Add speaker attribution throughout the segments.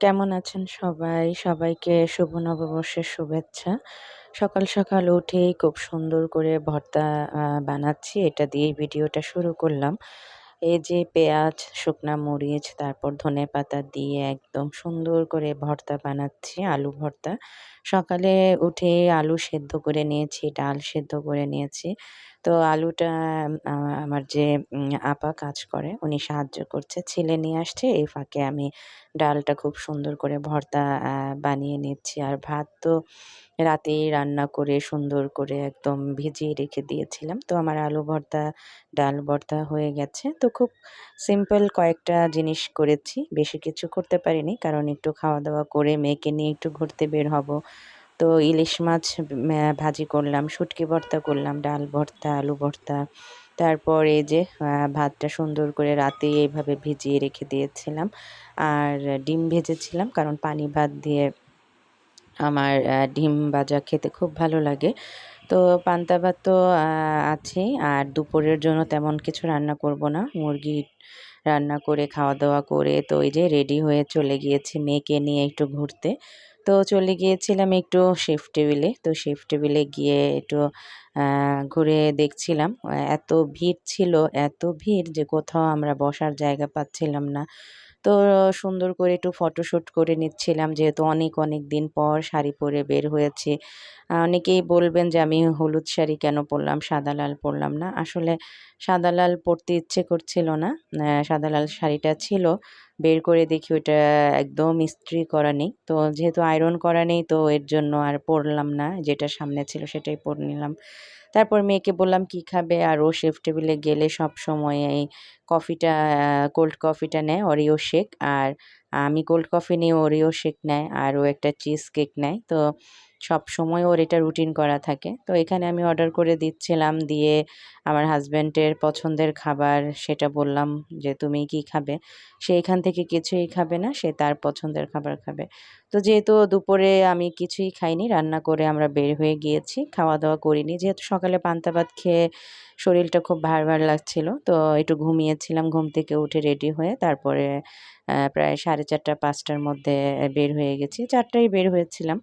Speaker 1: কেমন আছেন সবাই? সবাইকে শুভ নববর্ষের শুভেচ্ছা। সকাল, সকাল উঠেই খুব সুন্দর করে ভর্তা বানাচ্ছি। এটা দিয়েই ভিডিওটা শুরু করলাম। এই যে পেঁয়াজ, শুকনা মরিচ, তারপর ধনেপাতা দিয়ে একদম সুন্দর করে ভর্তা বানাচ্ছি, আলু ভর্তা। সকালে উঠে আলু সেদ্ধ করে নিয়েছি, ডাল সেদ্ধ করে নিয়েছি। তো আলুটা আমার যে আপা কাজ করে উনি সাহায্য করছে। ছিলে নিয়ে আসছে, এই ফাঁকে আমি ডালটা খুব সুন্দর করে ভর্তা বানিয়ে নিচ্ছি। আর ভাত তো রাতেই রান্না করে সুন্দর করে একদম ভিজিয়ে রেখে দিয়েছিলাম। তো আমার আলু ভর্তা, ডাল ভর্তা হয়ে গেছে। তো খুব সিম্পল কয়েকটা জিনিস করেছি। বেশি কিছু করতে পারিনি। কারণ একটু খাওয়া-দাওয়া করে মেয়েকে নিয়ে একটু ঘুরতে বের হব। তো ইলিশ মাছ ভাজি করলাম, শুটকি ভর্তা করলাম, ডাল ভর্তা, আলু ভর্তা। তারপর এই যে ভাতটা সুন্দর করে রাতেই এইভাবে ভিজিয়ে রেখে দিয়েছিলাম। আর ডিম ভেজেছিলাম কারণ পানি ভাত দিয়ে আমার ডিম ভাজা খেতে খুব ভালো লাগে। তো পান্তা ভাত তো আ আছেই। আর দুপুরের জন্য তেমন কিছু রান্না করব না। মুরগি রান্না করে খাওয়া-দাওয়া করে তো এই যে রেডি হয়ে চলে গিয়েছি মেয়েকে নিয়ে একটু ঘুরতে। তো চলে গিয়েছিলাম একটু শেফ টেবিলে। তো শেফ টেবিলে গিয়ে একটু ঘুরে দেখছিলাম। এত ভিড় ছিল, এত ভিড় যে কোথাও আমরা বসার জায়গা পাচ্ছিলাম না। তো সুন্দর করে একটু ফটোশুট করে নিচ্ছিলাম যেহেতু অনেক, অনেক দিন পর শাড়ি পরে বের হয়েছি। অনেকেই বলবেন যে আমি হলুদ শাড়ি কেন পরলাম, সাদা লাল পরলাম না। আসলে সাদা লাল পরতে ইচ্ছে করছিল না। সাদা লাল শাড়িটা ছিল। বের করে দেখি ওটা একদম ইস্ত্রি করা নেই। তো যেহেতু আয়রন করা নেই তো এর জন্য আর পরলাম না। যেটা সামনে ছিল সেটাই পরে নিলাম। তারপর মেয়েকে বললাম, "কি খাবে?" আর ও শেফ টেবিলে গেলে সবসময় এই কফিটা কোল্ড কফিটা নেয় ওরিও শেক। আর আমি কোল্ড কফি নিয়ে ওরিও শেক নেয়। আর ও একটা চিজ কেক নেয়। তো সবসময় ওর এটা রুটিন করা থাকে। তো এখানে আমি অর্ডার করে দিচ্ছিলাম। দিয়ে আমার হাজব্যান্ডের পছন্দের খাবার সেটা বললাম যে, "তুমি কি খাবে?" সে এখান থেকে কিছুই খাবে না। সে তার পছন্দের খাবার খাবে। তো যেহেতু দুপুরে আমি কিছুই খাইনি, রান্না করে আমরা বের হয়ে গিয়েছি। খাওয়া-দাওয়া করিনি। যেহেতু সকালে পান্তা ভাত খেয়ে শরীরটা খুব ভার, ভার লাগছিল। তো একটু ঘুমিয়েছিলাম। ঘুম থেকে উঠে রেডি হয়ে তারপরে প্রায় সাড়ে 4:30 5টার মধ্যে বের হয়ে গেছি। 4টায় বের হয়েছিলাম।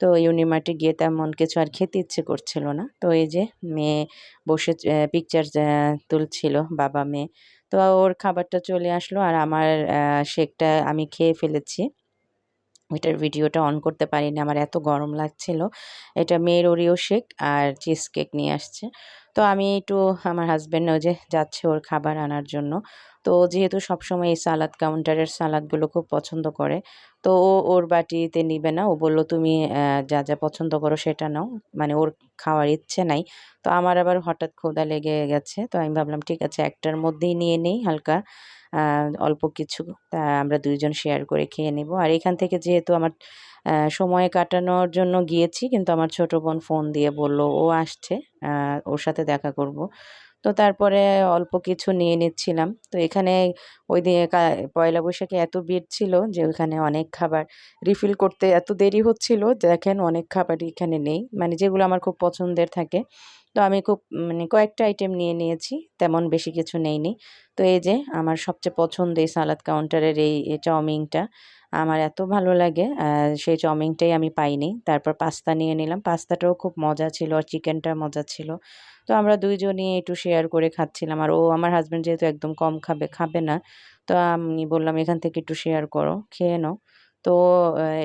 Speaker 1: তো ইউনিমার্টে গিয়ে তেমন কিছু আর খেতে ইচ্ছে করছিল না। তো এই যে মেয়ে বসে পিকচার তুলছিল বাবা-মেয়ে। তো ওর খাবারটা চলে আসলো আর আমার শেকটা আমি খেয়ে ফেলেছি। ওইটার ভিডিওটা অন করতে পারিনি। আমার এত গরম লাগছিল। এটা মেয়ের ওরিও শেক আর চিজ কেক নিয়ে আসছে। তো আমি একটু আমার হাসব্যান্ড ওই যে যাচ্ছে ওর খাবার আনার জন্য। তো যেহেতু সবসময় এই সালাদ কাউন্টারের সালাদগুলো খুব পছন্দ করে। তো ও ওর বাটিতে নিবে না। ও বলল, "তুমি যা, যা পছন্দ করো সেটা নাও।" মানে ওর খাওয়ার ইচ্ছে নাই। তো আমার আবার হঠাৎ ক্ষুধা লেগে গেছে। তো আমি ভাবলাম ঠিক আছে একটার মধ্যেই নিয়ে নেই হালকা অল্প কিছু। তা আমরা দুইজন শেয়ার করে খেয়ে নেব। আর এখান থেকে যেহেতু আমার সময় কাটানোর জন্য গিয়েছি, কিন্তু আমার ছোট বোন ফোন দিয়ে বলল, ও আসছে। ওর সাথে দেখা করব। তো তারপরে অল্প কিছু নিয়ে নিচ্ছিলাম। তো এখানে ওই দিয়ে পয়লা বৈশাখে এত ভিড় ছিল যে ওইখানে অনেক খাবার রিফিল করতে এত দেরি হচ্ছিল, দেখেন অনেক খাবারই এখানে নেই। মানে যেগুলো আমার খুব পছন্দের থাকে। তো আমি খুব মানে কয়েকটা আইটেম নিয়ে নিয়েছি। তেমন বেশি কিছু নেইনি। তো এই যে আমার সবচেয়ে পছন্দ এই সালাদ কাউন্টারের এই চাউমিনটা। আমার এত ভালো লাগে সেই চাউমিনটাই আমি পাইনি। তারপর পাস্তা নিয়ে নিলাম। পাস্তাটাও খুব মজা ছিল আর চিকেনটা মজা ছিল। তো আমরা দুইজনই একটু শেয়ার করে খাচ্ছিলাম। আর ও আমার হাজব্যান্ড যেহেতু একদম কম খাবে, খাবে না। তো আমি বললাম, "এখান থেকে একটু শেয়ার করো, খেয়ে নাও।" তো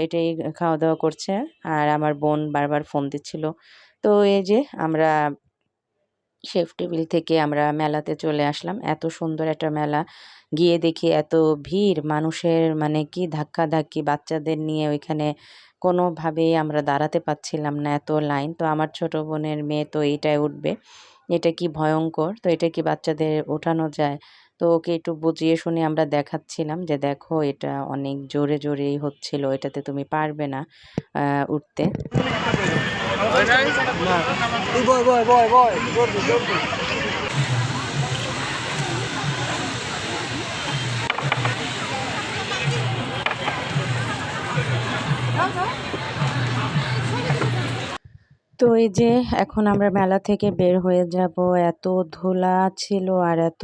Speaker 1: এটাই খাওয়া-দাওয়া করছে। আর আমার বোন বারবার ফোন দিচ্ছিল। তো এই যে আমরা শেফ টেবিল থেকে আমরা মেলাতে চলে আসলাম। এত সুন্দর একটা মেলা। গিয়ে দেখি এত ভিড় মানুষের মানে কি ধাক্কাধাক্কি বাচ্চাদের নিয়ে ওইখানে কোনোভাবেই আমরা দাঁড়াতে পারছিলাম না, এত লাইন। তো আমার ছোট বোনের মেয়ে তো এইটায় উঠবে। এটা কি ভয়ঙ্কর তো এটা কি বাচ্চাদের ওঠানো যায়? তো ওকে একটু বুঝিয়ে শুনে আমরা দেখাচ্ছিলাম যে, "দেখো এটা অনেক জোরে, জোরেই হচ্ছিল। এটাতে তুমি পারবে না উঠতে।"
Speaker 2: তুই
Speaker 1: তো এই যে এখন আমরা মেলা থেকে বের হয়ে যাব। এত ধুলা ছিল আর এত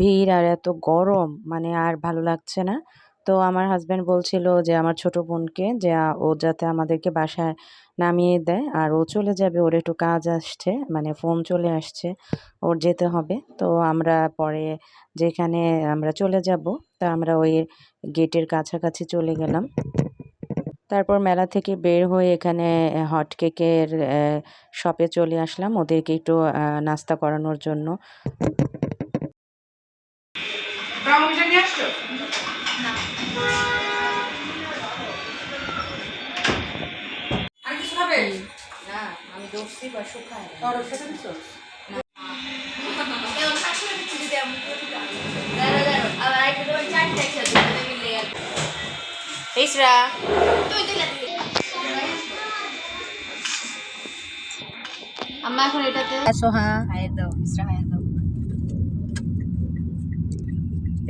Speaker 1: ভিড় আর এত গরম মানে আর ভালো লাগছে না। তো আমার হাজব্যান্ড বলছিল যে আমার ছোট বোনকে যে ও যাতে আমাদেরকে বাসায় নামিয়ে দেয় আর ও চলে যাবে, ওর একটু কাজ আসছে মানে ফোন চলে আসছে, ওর যেতে হবে তো আমরা পরে যেখানে আমরা চলে যাব, তা আমরা ওই গেটের কাছাকাছি চলে গেলাম তারপর মেলা থেকে বের হয়ে এখানে হট কেকের শপে চলে আসলাম। ওদেরকে একটু নাস্তা করানোর জন্য। ইসরা।
Speaker 3: আম্মা এখন এটাতে
Speaker 1: সোহা।
Speaker 3: হায়ার দাও ইসরা হায়ার দাও।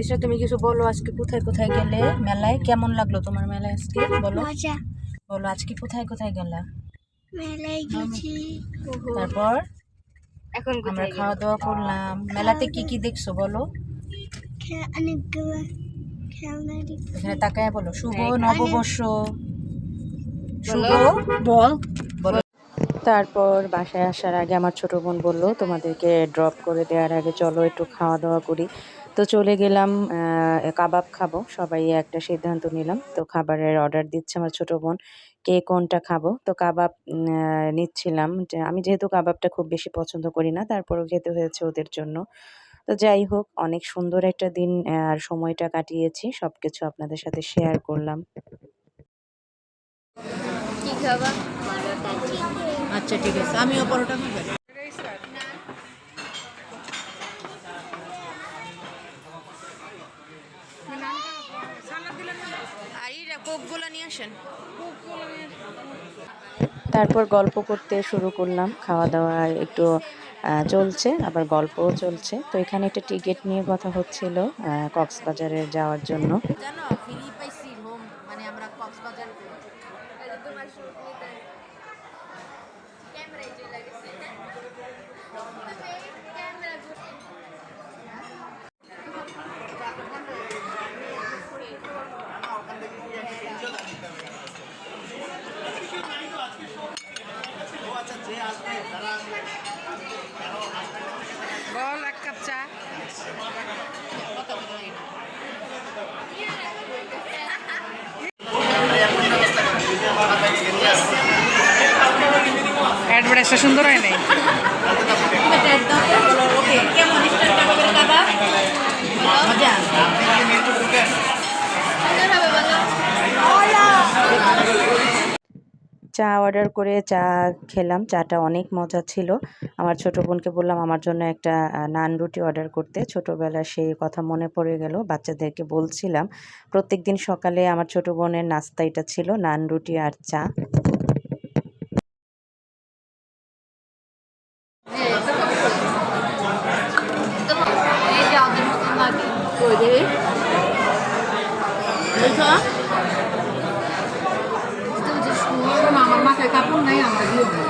Speaker 1: ইসরা তুমি কিছু বলো আজকে কোথায় কোথায় গেলে মেলায়? কেমন লাগল তোমার মেলায় আজকে? বলো। বলো আজকে কোথায় কোথায় গেলা?
Speaker 4: মেলায় গেছি।
Speaker 1: তারপর?
Speaker 3: এখন
Speaker 1: আমরা খাওয়া দাওয়া করলাম। মেলাতে কি কি দেখছ বলো।
Speaker 4: অনেকগুলো খেলনা
Speaker 1: এখানে তাকায় বলো। শুভ নববর্ষ। শুভ
Speaker 3: বল।
Speaker 1: তারপর বাসায় আসার আগে আমার ছোট বোন বলল তোমাদেরকে ড্রপ করে দেওয়ার আগে চলো একটু খাওয়া দাওয়া করি। তো চলে গেলাম আহ, কাবাব খাব। সবাই একটা সিদ্ধান্ত নিলাম। তো খাবারের অর্ডার দিচ্ছে আমার ছোট বোন কে কোনটা খাব? তো কাবাব আহ, নিচ্ছিলাম। যে আমি যেহেতু কাবাবটা খুব বেশি পছন্দ করি না তারপরও খেতে হয়েছে ওদের জন্য। তো যাই হোক অনেক সুন্দর একটা দিন আর সময়টা কাটিয়েছি। সবকিছু আপনাদের সাথে শেয়ার করলাম। আচ্ছা ঠিক আছে। আমিও পরোটা খাব। তারপর গল্প করতে শুরু করলাম। খাওয়া দাওয়া একটু চলছে আবার গল্পও চলছে। তো এখানে একটা টিকিট নিয়ে কথা হচ্ছিল কক্সবাজারে যাওয়ার জন্য।
Speaker 3: জানো ফিলি পাইছি হোম মানে আমরা কক্সবাজার
Speaker 5: বল এক কাপ চা। অ্যাডভার্টাইজটা সুন্দর হয় নাই।
Speaker 1: অর্ডার করে চা খেলাম। চাটা অনেক মজা ছিল। আমার ছোট বোনকে বললাম, আমার জন্য একটা নান রুটি অর্ডার করতে। ছোটোবেলার সেই কথা মনে পড়ে গেল। বাচ্চাদেরকে বলছিলাম প্রত্যেক দিন সকালে আমার ছোট বোনের নাস্তা এটা ছিল, নান রুটি আর চা।
Speaker 3: যে ওদের মতন লাগে ওই যে বুঝছ আমার মাথায় কাপড় নাই আমরা দিয়ে দিই